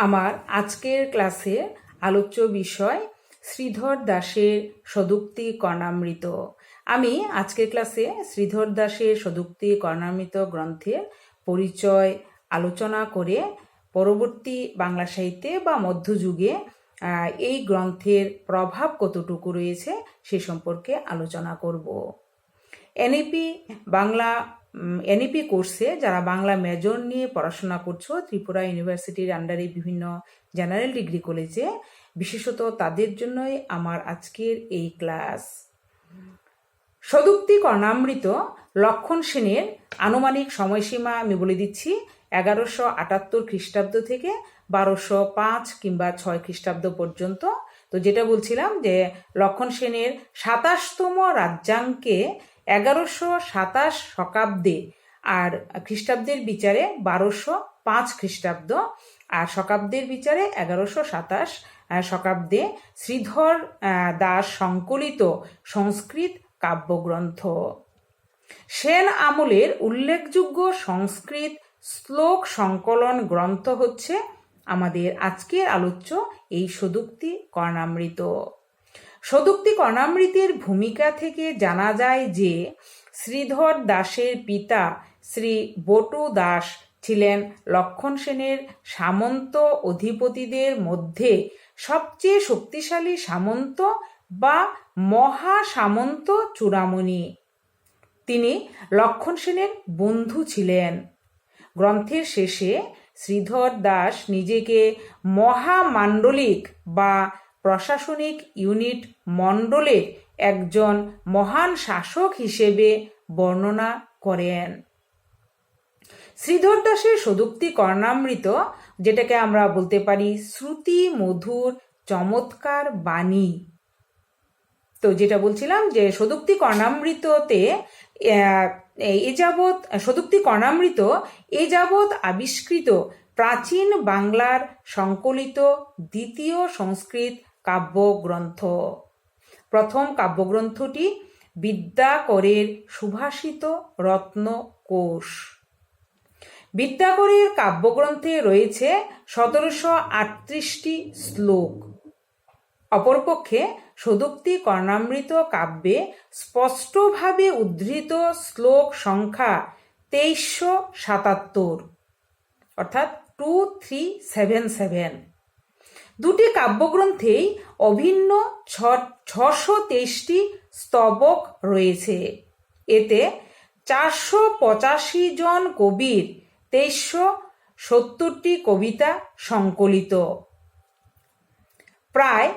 আমার আজকের ক্লাসে আলোচ্য বিষয় শ্রীধর দাসের সদুক্তি কর্ণামৃত। আমি আজকের ক্লাসে শ্রীধর দাসের সদুক্তি কর্ণামৃত গ্রন্থের পরিচয় আলোচনা করে পরবর্তী বাংলা সাহিত্যে বা মধ্যযুগে এই গ্রন্থের প্রভাব কতটুকু রয়েছে সে সম্পর্কে আলোচনা করব। এনএপি বাংলা এনইপি কোর্সে যারা বাংলা মেজর নিয়ে পড়াশোনা করছ, ত্রিপুরা ইউনিভার্সিটির আন্ডারে বিভিন্ন জেনারেল ডিগ্রি কলেজে বিশেষত তাদের জন্যই আমার আজকের এই ক্লাস সদুক্তি কর্ণামৃত লক্ষণ সেনের আনুমানিক সময়সীমা আমি বলে দিচ্ছি এগারোশো আটাত্তর খ্রিস্টাব্দ থেকে বারোশো পাঁচ কিংবা ছয় খ্রিস্টাব্দ পর্যন্ত। তো যেটা বলছিলাম যে লক্ষণ সেনের সাতাশতম রাজ্যাঙ্কে এগারোশো সাতাশ শকাব্দে আর খ্রিস্টাব্দের বিচারে বারোশো পাঁচ খ্রিস্টাব্দ, আর শকাব্দের বিচারে এগারোশো সাতাশ শকাব্দে শ্রীধর দাস সংকলিত সংস্কৃত কাব্যগ্রন্থ। সেন আমলের উল্লেখযোগ্য সংস্কৃত শ্লোক সংকলন গ্রন্থ হচ্ছে আমাদের আজকের আলোচ্য এই সদুক্তি কর্ণামৃত। সদুক্তি কর্ণামৃতের ভূমিকা থেকে জানা যায় যে শ্রীধর দাসের পিতা শ্রী বটু দাস ছিলেন লক্ষণ সেনের সামন্ত অধিপতিদের মধ্যে সবচেয়ে শক্তিশালী সামন্ত বা মহা সামন্ত চূড়ামণি। তিনি লক্ষণ সেনের বন্ধু ছিলেন। গ্রন্থের শেষে শ্রীধর দাস নিজেকে মহামাণ্ডলিক বা প্রশাসনিক ইউনিট মণ্ডলের একজন মহান শাসক হিসেবে বর্ণনা করেন। শ্রীধর দাসের সদুক্তি কর্ণামৃত, যেটাকে আমরা বলতে পারি শ্রুতি মধুর চমৎকার বাণী। তো যেটা বলছিলাম যে সদুক্তি কর্ণামৃততে এ যাবৎ, সদুক্তি কর্ণামৃত এ যাবৎ আবিষ্কৃত প্রাচীন বাংলার সংকলিত দ্বিতীয় সংস্কৃত কাব্যগ্রন্থ। প্রথম কাব্যগ্রন্থটি বিদ্যাকরের সুভাষিত রত্ন কোষ বিদ্যাকরের কাব্যগ্রন্থে রয়েছে সতেরোশো আটত্রিশটি শ্লোক। অপরপক্ষে সদুক্তি কর্ণামৃত কাব্যে স্পষ্টভাবে উদ্ধৃত শ্লোক সংখ্যা তেইশশো সাতাত্তর, অর্থাৎ টু থ্রি সেভেন সেভেন দুটি কাব্যগ্রন্থেই অভিন্ন ছশো তেইশটি স্তবক রয়েছে। এতে চারশো পঁচাশি জন কবির তেইশশো সত্তরটি কবিতা সংকলিত। প্রায়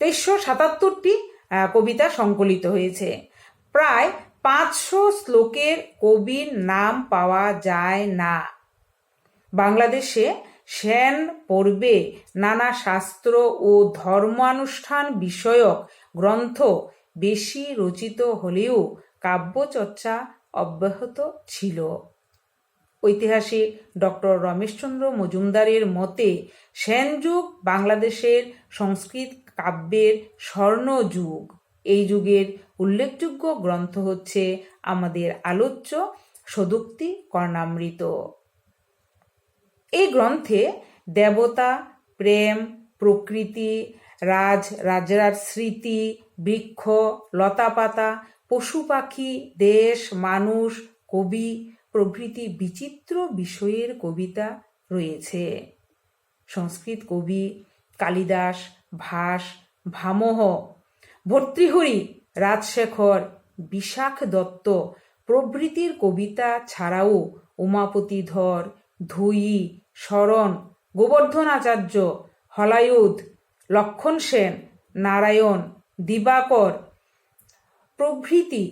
তেইশশো সাতাত্তরটি কবিতা সংকলিত হয়েছে। প্রায় পাঁচশো শ্লোকের কবির নাম পাওয়া যায় না। বাংলাদেশে সেন পর্বে নানা শাস্ত্র ও ধর্মানুষ্ঠান বিষয়ক গ্রন্থ বেশি রচিত হলেও কাব্যচর্চা অব্যাহত ছিল। ঐতিহাসিক ডক্টর রমেশচন্দ্র মজুমদারের মতে, সেন যুগ বাংলাদেশের সংস্কৃত কাব্যের স্বর্ণ যুগ। এই যুগের উল্লেখযোগ্য গ্রন্থ হচ্ছে আমাদের আলোচ্য সদুক্তি কর্ণামৃত। এই গ্রন্থে দেবতা, প্রেম, প্রকৃতি, রাজ, রাজার স্মৃতি, বৃক্ষ, লতাপাতা, পশু পাখি, দেশ, মানুষ, কবি প্রভৃতি বিচিত্র বিষয়ের কবিতা রয়েছে। সংস্কৃত কবি কালিদাস, ভাস, ভামহ, ভর্তৃহরি, রাজশেখর, বিশাখ দত্ত প্রভৃতির কবিতা ছাড়াও উমাপতি ধর, ধুই শরণ, গোবর্ধন আচার্য, হলায়ুধ, লক্ষণ সেন, নারায়ণ, দিবাকর প্রভৃতি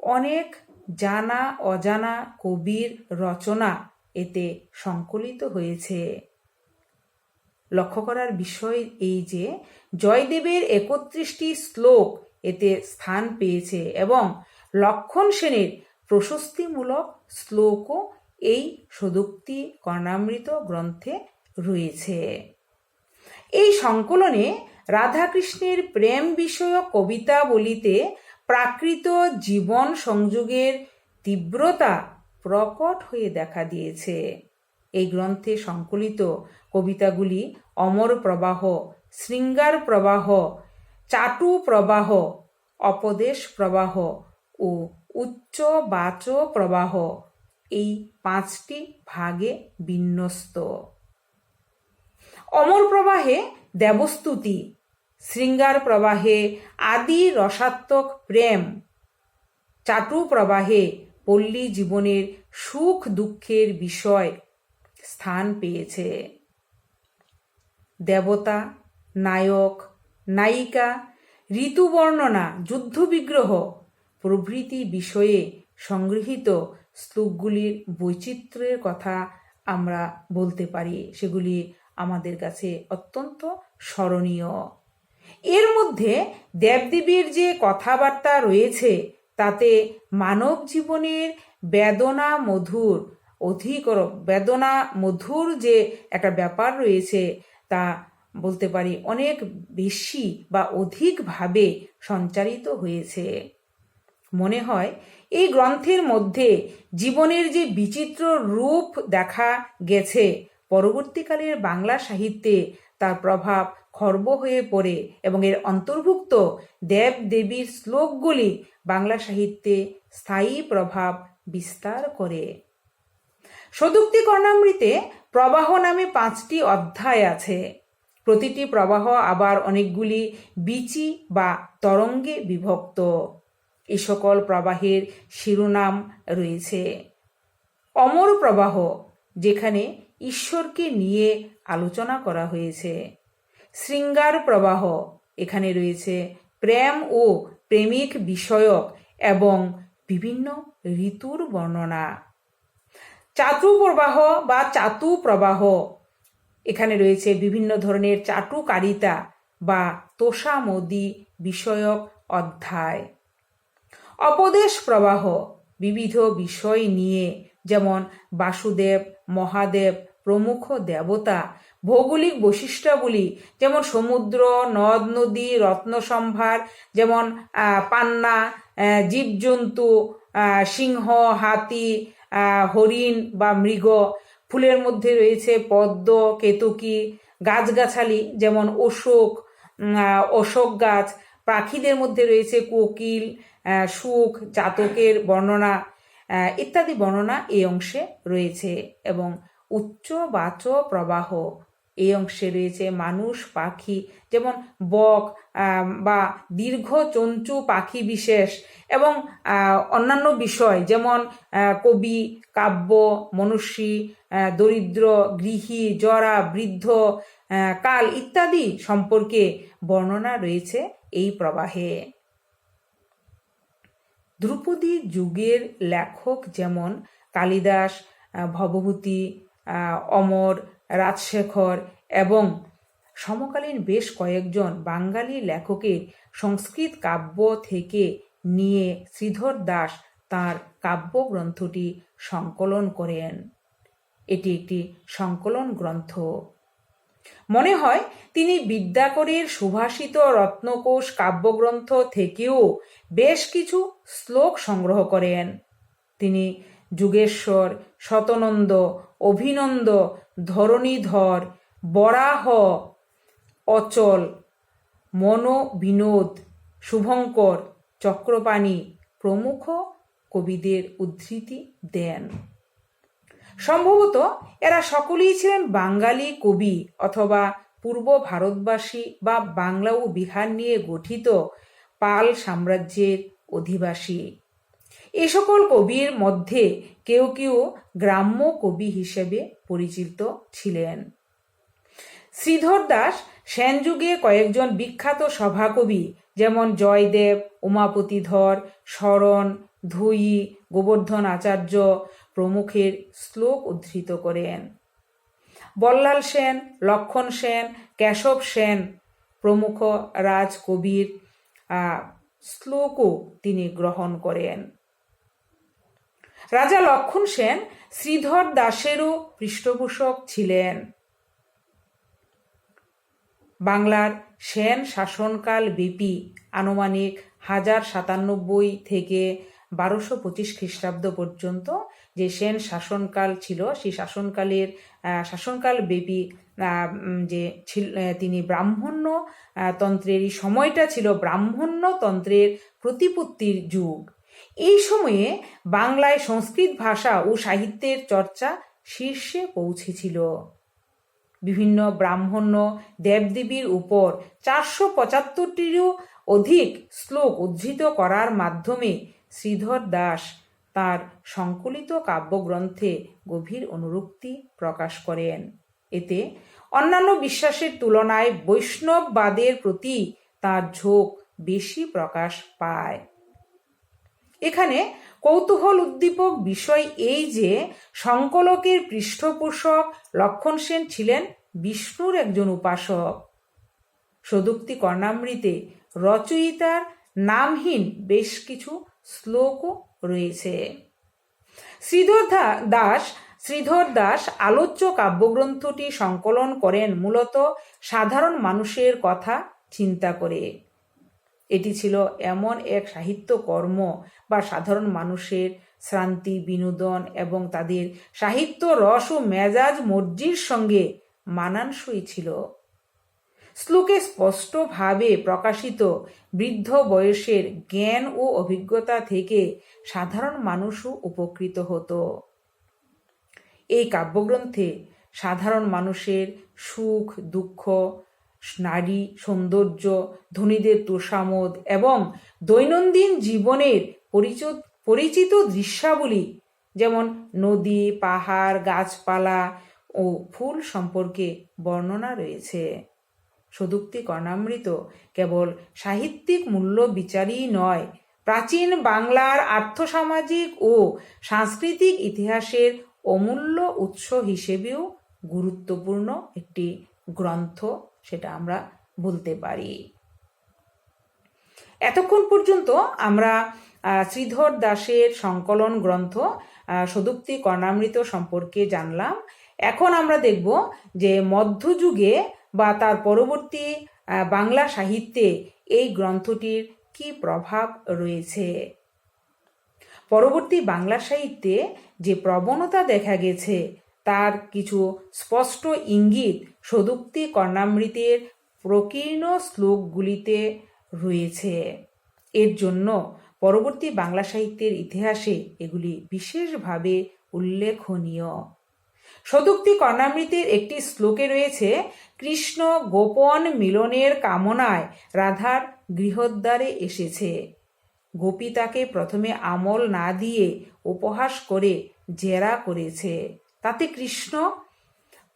অনেক জানা অজানা কবির রচনা এতে সংকলিত হয়েছে। লক্ষ্য করার বিষয় এই যে, জয়দেবের একত্রিশটি শ্লোক এতে স্থান পেয়েছে এবং লক্ষণ সেনের প্রশস্তিমূলক শ্লোকও এই সদুক্তি কর্ণামৃত গ্রন্থে রয়েছে। এই সংকলনে রাধাকৃষ্ণের প্রেম বিষয়ক কবিতা বলিতে প্রাকৃত জীবন সংযোগের তীব্রতা প্রকট হয়ে দেখা দিয়েছে। এই গ্রন্থে সংকলিত কবিতাগুলি অমর প্রবাহ, শৃঙ্গার প্রবাহ, চাটু প্রবাহ, অপদেশ প্রবাহ ও উচ্চ বাচ প্রবাহ এই পাঁচটি ভাগে বিন্যস্ত। অমর প্রবাহে দেবস্তুতি, শৃঙ্গার প্রবাহে আদি রসাত্মক প্রেম, চাটু প্রবাহে পল্লী জীবনের সুখ দুঃখের বিষয় স্থান পেয়েছে। দেবতা, নায়ক, নায়িকা ঋতু বর্ণনা যুদ্ধ বিগ্রহ প্রভৃতি বিষয়ে সংগৃহীত শ্লোকগুলির বৈচিত্র্যের কথা আমরা বলতে পারি। সেগুলি আমাদের কাছে অত্যন্ত স্মরণীয়। এর মধ্যে দেবদেবীর যে কথাবার্তা রয়েছে, তাতে মানব জীবনের বেদনা মধুর অধিকর বেদনা মধুর যে একটা ব্যাপার রয়েছে, তা বলতে পারি অনেক বেশি বা অধিকভাবে সঞ্চারিত হয়েছে। মনে হয়, এই গ্রন্থের মধ্যে জীবনের যে বিচিত্র রূপ দেখা গেছে, পরবর্তীকালের বাংলা সাহিত্যে তার প্রভাব খর্ব হয়ে পড়ে এবং এর অন্তর্ভুক্ত দেব দেবীর শ্লোকগুলি বাংলা সাহিত্যে স্থায়ী প্রভাব বিস্তার করে। সদুক্তি কর্ণামৃতে প্রবাহ নামে পাঁচটি অধ্যায় আছে। প্রতিটি প্রবাহ আবার অনেকগুলি বিচি বা তরঙ্গে বিভক্ত। এ সকল প্রবাহের শিরোনাম রয়েছে। অমর প্রবাহ, যেখানে ঈশ্বরকে নিয়ে আলোচনা করা হয়েছে। শৃঙ্গার প্রবাহ, এখানে রয়েছে প্রেম ও প্রেমিক বিষয়ক এবং বিভিন্ন ঋতুর বর্ণনা। চাতু প্রবাহ বা চাতু প্রবাহ, এখানে রয়েছে বিভিন্ন ধরনের চাটুকারিতা বা তোষামদি বিষয়ক অধ্যায়। অপদেশ প্রবাহ, বিবিধ বিষয় নিয়ে যেমন বাসুদেব, মহাদেব, প্রমুখ দেবতা, ভৌগোলিক বৈশিষ্ট্যাবলী যেমন সমুদ্র, নদ, নদী, রত্ন সম্ভার, যেমন পান্না জীবজন্তু সিংহ, হাতি হরিণ বা মৃগ, ফুলের মধ্যে রয়েছে পদ্ম, কেতুকি, গাছগাছালি যেমন অশোক অশোক গাছ পাখিদের মধ্যে রয়েছে কোকিল সুখ জাতকের বর্ণনা ইত্যাদি বর্ণনা এই অংশে রয়েছে এবং উচ্চ বাচ প্রবাহ এই অংশে রয়েছে মানুষ, পাখি যেমন বক বা দীর্ঘ চঞ্চু পাখি বিশেষ এবং অন্যান্য বিষয় যেমন কবি, কাব্য, মনুষ্যী দরিদ্র, গৃহী, জরা, বৃদ্ধ কাল ইত্যাদি সম্পর্কে বর্ণনা রয়েছে। এই প্রবাহে। ধ্রুপদী যুগের লেখক যেমন কালিদাস ভবভূতি অমর, রাজশেখর এবং সমকালীন বেশ কয়েকজন বাঙালি লেখকের সংস্কৃত কাব্য থেকে নিয়ে শ্রীধর দাস তাঁর কাব্যগ্রন্থটি সংকলন করেন। এটি একটি সংকলন গ্রন্থ। মনে হয় তিনি বিদ্যাকরের সুভাষিত রত্নকোষ কাব্যগ্রন্থ থেকেও বেশ কিছু শ্লোক সংগ্রহ করেন। তিনি যুগেশ্বর, শতনন্দ, অভিনন্দ, ধরণীধর, বরাহ, অচল মনো বিনোদ শুভঙ্কর, চক্রপাণী প্রমুখ কবিদের উদ্ধৃতি দেন। সম্ভবত এরা সকলেই ছিলেন বাঙালি কবি অথবা পূর্ব ভারতবাসী বা বাংলা ও বিহার নিয়ে গঠিত পাল সাম্রাজ্যের অধিবাসী। এ সকল কবির মধ্যে কেউ কেউ গ্রাম্য কবি হিসেবে পরিচিত ছিলেন। শ্রীধর দাস সেনযুগে কয়েকজন বিখ্যাত সভাকবি যেমন জয়দেব উমাপতিধর শরণ, ধুই, গোবর্ধন আচার্য প্রমুখের শ্লোক উদ্ধৃত করেন। বল্লাল সেন, লক্ষণ সেন, কেশব সেন প্রমুখ রাজকবির শ্লোকও তিনি গ্রহণ করেন। রাজা লক্ষণ সেন শ্রীধর দাসেরও পৃষ্ঠপোষক ছিলেন। বাংলার সেন শাসনকাল ব্যাপী আনুমানিক হাজার সাতানব্বই থেকে বারোশো পঁচিশ খ্রিস্টাব্দ পর্যন্ত যে সেন শাসনকাল ছিল, সেই শাসনকালের শাসনকাল ব্যাপী যে ছিল তিনি ব্রাহ্মণ্য তন্ত্রের, এই সময়টা ছিল ব্রাহ্মণ্য তন্ত্রের প্রতিপত্তির যুগ। এই সময়ে বাংলায় সংস্কৃত ভাষা ও সাহিত্যের চর্চা শীর্ষে পৌঁছেছিল। বিভিন্ন ব্রাহ্মণ্য দেবদেবীর উপর চারশো পঁচাত্তরটিরও অধিক শ্লোক উদ্ধৃত করার মাধ্যমে শ্রীধর দাস তার সংকলিত কাব্যগ্রন্থে গভীর অনুরক্তি প্রকাশ করেন। এতে অন্যান্য বিশ্বাসের তুলনায় বৈষ্ণববাদের প্রতি তার ঝোঁক বেশি প্রকাশ পায়। এখানে কৌতূহল উদ্দীপক বিষয় এই যে, সংকলকের পৃষ্ঠপোষক লক্ষণ সেন ছিলেন বিষ্ণুর একজন উপাসক। সদুক্তি কর্ণামৃতে রচয়িতার নামহীন বেশ কিছু শ্লোকও রয়েছে। শ্রীধর দাস শ্রীধর দাস আলোচ্য কাব্যগ্রন্থটি সংকলন করেন মূলত সাধারণ মানুষের কথা চিন্তা করে। এটি ছিল এমন এক সাহিত্য কর্ম বা সাধারণ মানুষের শ্রান্তি, বিনোদন এবং তাদের সাহিত্য রস ও মেজাজ মর্জির সঙ্গে মানানসই ছিল। শ্লোকে স্পষ্টভাবে প্রকাশিত বৃদ্ধ বয়সের জ্ঞান ও অভিজ্ঞতা থেকে সাধারণ মানুষও উপকৃত হতো। এই কাব্যগ্রন্থে সাধারণ মানুষের সুখ, দুঃখ, নারী সৌন্দর্য, ধনীদের তোষামোদ এবং দৈনন্দিন জীবনের পরিচিত পরিচিত দৃশ্যাবলী যেমন নদী, পাহাড়, গাছপালা ও ফুল সম্পর্কে বর্ণনা রয়েছে। সদুক্তি কর্ণামৃত কেবল সাহিত্যিক মূল্য বিচারই নয়, প্রাচীন বাংলার আর্থসামাজিক ও সাংস্কৃতিক ইতিহাসের অমূল্য উৎস হিসেবেও গুরুত্বপূর্ণ একটি গ্রন্থ সেটা আমরা বলতে পারি। এতক্ষণ পর্যন্ত আমরা শ্রীধর দাসের সংকলন গ্রন্থ সদুক্তি কর্ণামৃত সম্পর্কে জানলাম। এখন আমরা দেখব যে মধ্যযুগে বা তার পরবর্তী বাংলা সাহিত্যে এই গ্রন্থটির কি প্রভাব রয়েছে? পরবর্তী বাংলা সাহিত্যে যে প্রবণতা দেখা গেছে, তার কিছু স্পষ্ট ইঙ্গিত সদুক্তি কর্ণামৃতের প্রকীর্ণ শ্লোকগুলিতে রয়েছে। এর জন্য পরবর্তী বাংলা সাহিত্যের ইতিহাসে এগুলি বিশেষভাবে উল্লেখনীয়। সদুক্তি কর্ণামৃতের একটি শ্লোকে রয়েছে, কৃষ্ণ গোপন মিলনের কামনায় রাধার গৃহদ্বারে এসেছে। গোপী তাকে প্রথমে আমল না দিয়ে উপহাস করে জেরা করেছে। তাতে কৃষ্ণ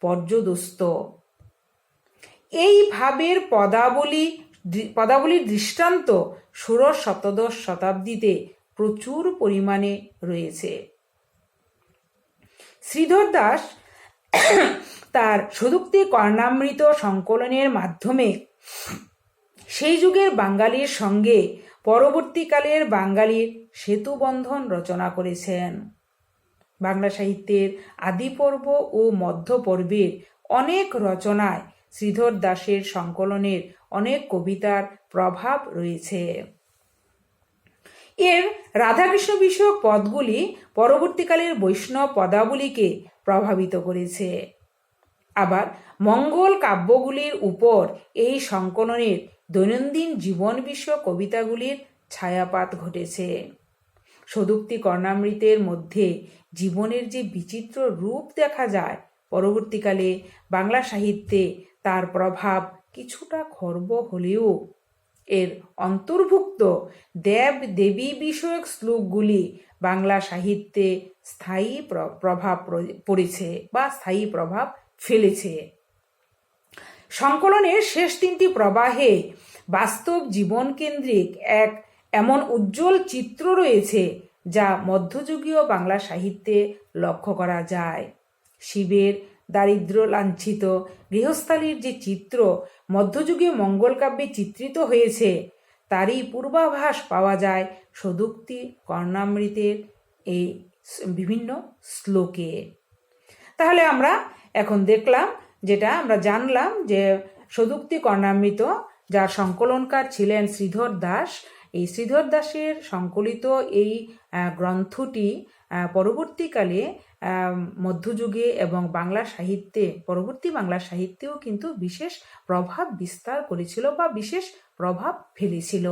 পর্যদস্ত। এই ভাবের পদাবলী পদাবলীর দৃষ্টান্ত ষোড়শ সপ্তদশ শতাব্দীতে প্রচুর পরিমাণে রয়েছে। শ্রীধর দাস তার সদুক্তি কর্ণামৃত সংকলনের মাধ্যমে সেই যুগের বাঙালির সঙ্গে পরবর্তীকালের বাঙালির সেতুবন্ধন রচনা করেছেন। বাংলা সাহিত্যের আদি পর্ব ও মধ্য পর্বের অনেক রচনায় শ্রীধর দাসের সংকলনের অনেক কবিতার প্রভাব রয়েছে। এর রাধাকৃষ্ণ বিষয়ক পদগুলি পরবর্তীকালের বৈষ্ণব পদাবলীকে প্রভাবিত করেছে। আবার মঙ্গল কাব্যগুলির উপর এই সংকলনের দৈনন্দিন জীবন বিষয়ক কবিতাগুলির ছায়াপাত ঘটেছে। সদুক্তি কর্ণামৃতের মধ্যে জীবনের যে বিচিত্র রূপ দেখা যায়, পরবর্তীকালে বাংলা সাহিত্যে তার প্রভাব কিছুটা খর্ব হলেও এর অন্তর্ভুক্ত দেব দেবী বিষয়ক শ্লোকগুলি বাংলা সাহিত্যে স্থায়ী প্র- প্রভাব পড়েছে বা স্থায়ী প্রভাব ফেলেছে। সংকলনের শেষ তিনটি প্রবাহে বাস্তব জীবন কেন্দ্রিক এক এমন উজ্জ্বল চিত্র রয়েছে যা মধ্যযুগীয় বাংলা সাহিত্যে লক্ষ্য করা যায়। শিবের দারিদ্র লাঞ্ছিত। গৃহস্থালীর যে চিত্র, মধ্যযুগীয় মঙ্গল কাব্যে চিত্রিত হয়েছে, তারই পূর্বাভাস পাওয়া যায় সদুক্তি কর্ণামৃতের এই বিভিন্ন শ্লোকে। তাহলে আমরা এখন দেখলাম, যেটা আমরা জানলাম যে সদুক্তি কর্ণামৃত, যার সংকলনকার ছিলেন শ্রীধর দাস, এই শ্রীধর দাসের সংকলিত এই গ্রন্থটি পরবর্তীকালে মধ্যযুগে এবং বাংলা সাহিত্যে, পরবর্তী বাংলা সাহিত্যেও কিন্তু বিশেষ প্রভাব বিস্তার করেছিল বা বিশেষ প্রভাব ফেলেছিল।